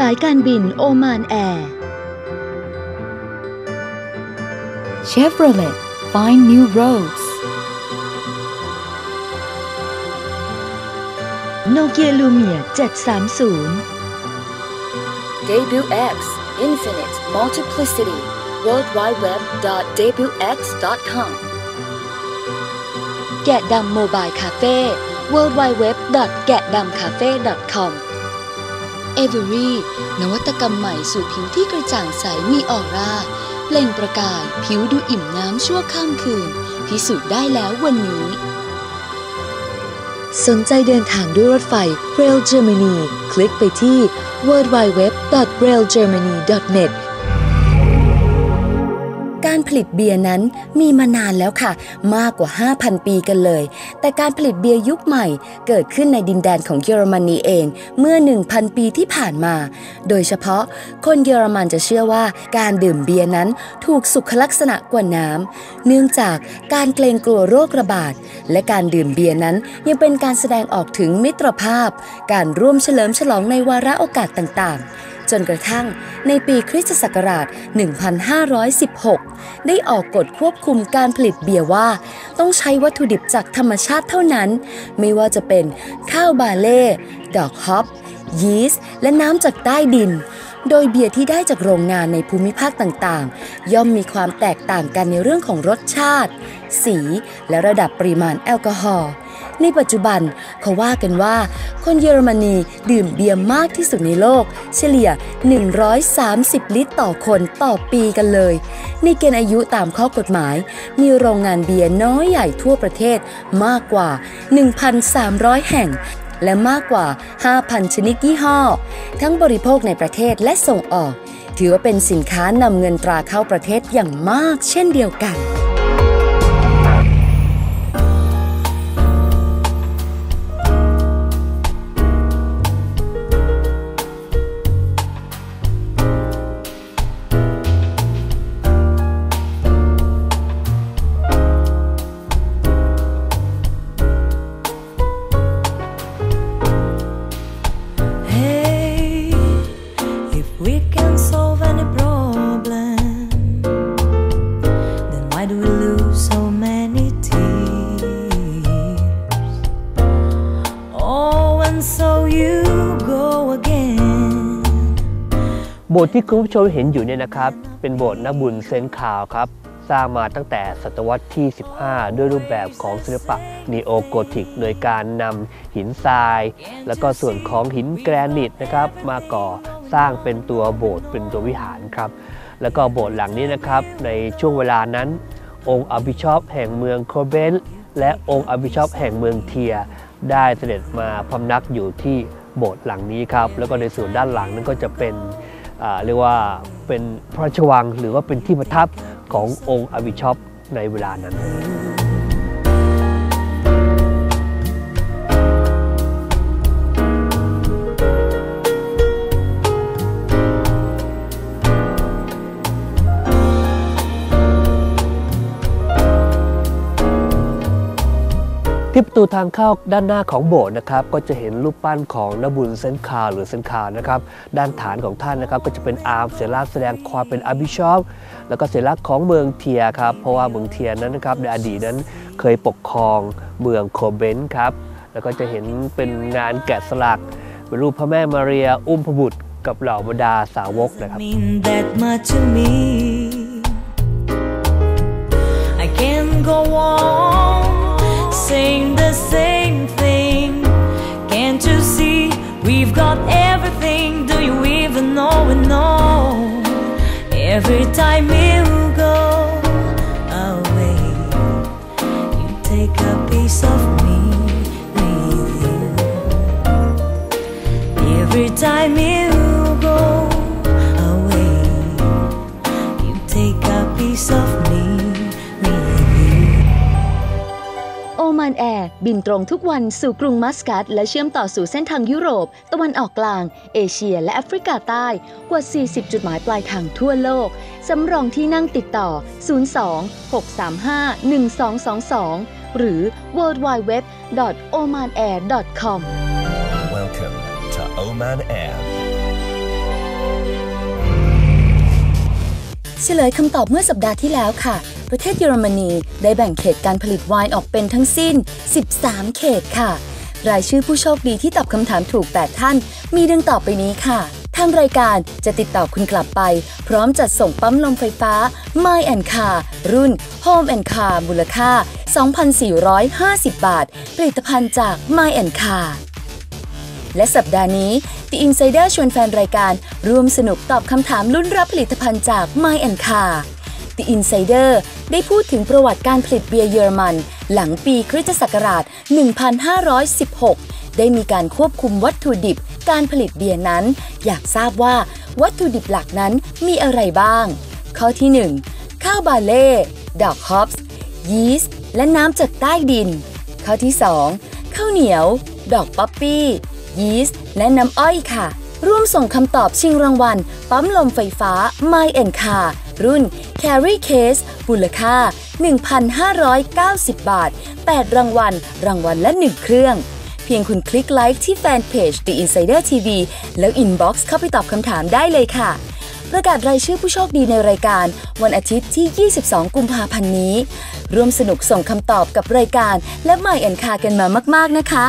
สายการบินโอมานแอร์ Chevrolet Find New Roads โนเกียลูเมีย730 Debut X Infinite Multiplicity worldwideweb.debutx.com แกะดำโมบายคาเฟ่ worldwideweb. เอเวอรี่นวัตกรรมใหม่สู่ผิวที่กระจ่างใสมีออร่าเปล่งประกายผิวดูอิ่มน้ำชั่วข้ามคืน พิสูจน์ได้แล้ววันนี้ สนใจเดินทางด้วยรถไฟ Rail Germany คลิกไปที่ www.railgermany.net การผลิตเบียร์นั้นมีมานานแล้วค่ะ มากกว่า 5,000 ปีกันเลย แต่การผลิตเบียร์ยุคใหม่ เกิดขึ้นในดินแดนของเยอรมนีเองเมื่อ 1,000 ปีที่ผ่านมา โดยเฉพาะคนเยอรมันจะเชื่อว่าการดื่มเบียร์นั้นถูกสุขลักษณะกว่าน้ำเนื่องจากการเกรงกลัวโรคระบาด และการดื่มเบียร์นั้นยังเป็นการแสดงออกถึงมิตรภาพ การร่วมเฉลิมฉลองในวาระโอกาสต่างๆจนกระทั่งในปีคริสตศักราช 1516 ได้ออกกฎควบคุมการผลิตเบียร์ว่า ต้องใช้วัตถุดิบจากธรรมชาติเท่านั้น ไม่ว่าจะเป็นข้าวบาเล่ ดอกฮอป ยีสต์ และน้ำจากใต้ดิน โดยเบียร์ที่ได้จากโรงงานในภูมิภาคต่างๆ ย่อมมีความแตกต่างกันในเรื่องของรสชาติ สี และระดับปริมาณแอลกอฮอล์ ในปัจจุบันเขาว่ากันว่าคนเยอรมนีดื่มเบียร์มากที่สุดในโลก เฉลี่ย 130 ลิตรต่อคนต่อปีกันเลย ในเกณฑ์อายุตามข้อกฎหมาย มีโรงงานเบียร์น้อยใหญ่ทั่วประเทศมากกว่า 1,300 แห่งและมากกว่า 5,000 ชนิดยี่ห้อ ทั้งบริโภคในประเทศและส่งออก ถือว่าเป็นสินค้านำเงินตราเข้าประเทศอย่างมากเช่นเดียวกัน and so you go again. โบสถ์ที่คุณผู้ชมเห็นอยู่เนี่ยนะครับ เป็นโบสถ์นบุญเซนต์คาวครับ สร้างมาตั้งแต่ศตวรรษที่ 15 ด้วยรูปแบบของศิลปะนีโอโกธิก โดยการนำหินทราย แล้วก็ส่วนของหินแกรนิตนะครับ มาก่อสร้างเป็นตัวโบสถ์เป็นตัววิหารครับ แล้วก็โบสถ์หลังนี้นะครับ ในช่วงเวลานั้น องค์อบิชอปแห่งเมืองโคเบนและองค์อบิชอปแห่งเมืองเทีย ได้เสด็จมาพำนักอยู่ที่โบสถ์หลังนี้ครับ แล้วก็ในส่วนด้านหลังนั้นก็จะเป็นอ่าเรียกว่าเป็นพระราชวังหรือว่าเป็นที่ประทับขององค์อบิชอปในเวลานั้น ที่ประตูทางเข้าด้านหน้าของโบสถ์นะครับก็จะเห็นรูปปั้นของนบุญเซนคาหรือเซนคานะครับด้านฐานของท่านนะครับก็จะเป็นอาร์มเสัญลักษณ์แสดงความเป็นอาบิชอปแล้วก็เสัญลักษณ์ของเมืองเทียครับเพราะว่าเมืองเทียนั้นนะครับในอดีตนั้นเคยปกครองเมืองโคเบนครับแล้วก็จะเห็นเป็นงานแกะสลักเป็นรูปพระแม่มาเรียอุ้มพระบุตรกับเหล่าบรรดาสาวกนะครับ I can't go on saying the same thing. Can't you see we've got มานแอร์บินตรงทุกวันสู่กรุงมัสกัตและเชื่อมต่อสู่เส้นทางยุโรป ตะวันออกกลาง เอเชีย และแอฟริกาใต้กว่า 40 จุดหมายปลายทางทั่วโลก สำรองที่นั่งติดต่อ 02 635 1222 หรือ www.omanair.com Welcome to Oman Air. เฉลยคำตอบเมื่อสัปดาห์ที่แล้วค่ะ ประเทศเยอรมนีได้แบ่งเขตการผลิตไวน์ออกเป็นทั้งสิ้น 13 เขตค่ะ รายชื่อผู้โชคดีที่ตอบคำถามถูก 8 ท่าน มีดังต่อไปนี้ค่ะ ทางรายการจะติดต่อคุณกลับไป พร้อมจัดส่งปั๊มลมไฟฟ้า My and Car รุ่น Home and Car มูลค่า 2,450 บาท ผลิตภัณฑ์จาก My and Car และสัปดาห์นี้ The Insider ชวนแฟนรายการร่วมสนุกตอบคำถามลุ้นรับผลิตภัณฑ์จาก My and Car The Insider ได้พูดถึงประวัติการผลิตเบียร์เยอรมัน หลังปีคริสตศักราช 1516 ได้มีการควบคุมวัตถุดิบ การผลิตเบียร์นั้น อยากทราบว่าวัตถุดิบหลักนั้นมีอะไรบ้าง ข้อที่ 1 ข้าวบาเล่ ดอกฮอปส์ ยีสต์ และน้ำจากใต้ดิน ข้อที่ 2 ข้าวเหนียว ดอกป๊อปปี้ ยีสต์และน้ำอ้อยค่ะ ร่วมส่งคำตอบชิงรางวัล ปั๊มลมไฟฟ้า My and Car รุ่น Carry Case มูลค่า 1,590 บาท 8 รางวัล รางวัลละ 1 เครื่อง เพียงคุณคลิกไลค์ที่แฟนเพจ The Insider TV แล้วอินบ็อกซ์เข้าไปตอบคำถามได้เลยค่ะประกาศรายชื่อผู้โชคดีในรายการ วันอาทิตย์ที่ 22 กุมภาพันธ์นี้ ร่วมสนุกส่งคำตอบกับรายการและ My and Car กันมามาก ๆ นะคะ